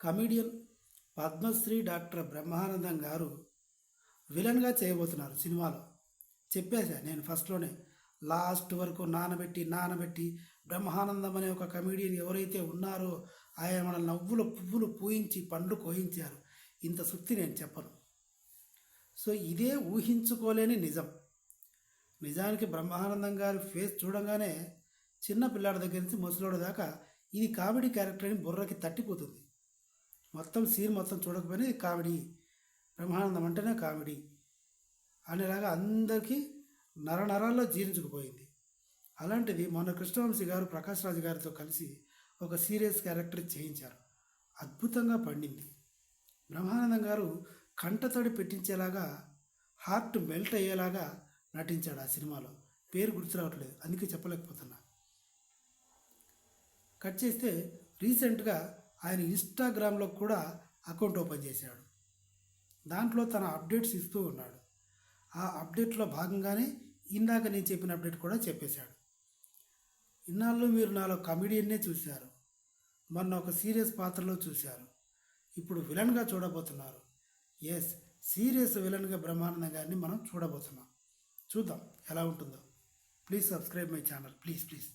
Comedian Padmashri doctor Brahmanandam గారు విలన్గా చేయబోతున్నారు సినిమాలో. చెప్పేశా నేను ఫస్ట్లోనే లాస్ట్ వరకు నానబెట్టి నానబెట్టి బ్రహ్మానందం అనే ఒక కమీడియన్ ఎవరైతే ఉన్నారో ఆయన మన నవ్వుల పువ్వులు పూయించి పండ్లు కోయించారు. ఇంత శుక్తి నేను చెప్పను. సో ఇదే ఊహించుకోలేని నిజం. నిజానికి బ్రహ్మానందం గారి ఫేస్ చూడంగానే చిన్న పిల్లాడి దగ్గర నుంచి ముసలోడు దాకా ఇది కామెడీ క్యారెక్టర్ అని బుర్రకి తట్టిపోతుంది. మొత్తం సీన్ మొత్తం చూడకపోయినా ఇది కామెడీ బ్రహ్మానందం అంటేనే కామెడీ అనేలాగా అందరికీ నరనరాల్లో జీర్ణించుకుపోయింది. అలాంటిది మొన్న కృష్ణవంశీ గారు ప్రకాష్ రాజు గారితో కలిసి ఒక సీరియస్ క్యారెక్టర్ చేయించారు. అద్భుతంగా పండింది. బ్రహ్మానందం గారు కంటతడి పెట్టించేలాగా హార్ట్ మెల్ట్ అయ్యేలాగా నటించాడు ఆ సినిమాలో. పేరు గుర్తు రావట్లేదు అందుకే చెప్పలేకపోతున్నా. కట్ చేస్తే రీసెంట్గా ఆయన ఇన్స్టాగ్రామ్లో కూడా అకౌంట్ ఓపెన్ చేశాడు. దాంట్లో తన అప్డేట్స్ ఇస్తూ ఉన్నాడు. ఆ అప్డేట్లో భాగంగానే ఇందాక నేను చెప్పిన అప్డేట్ కూడా చెప్పేశాడు. ఇన్నాళ్ళు మీరు నాలో కమెడియన్నే చూశారు. మొన్న ఒక సీరియస్ పాత్రలో చూశారు. ఇప్పుడు విలన్గా చూడబోతున్నారు. ఎస్ సీరియస్ విలన్గా బ్రహ్మానందం గారిని మనం చూడబోతున్నాం. చూద్దాం ఎలా ఉంటుందో. Please subscribe my channel. Please please.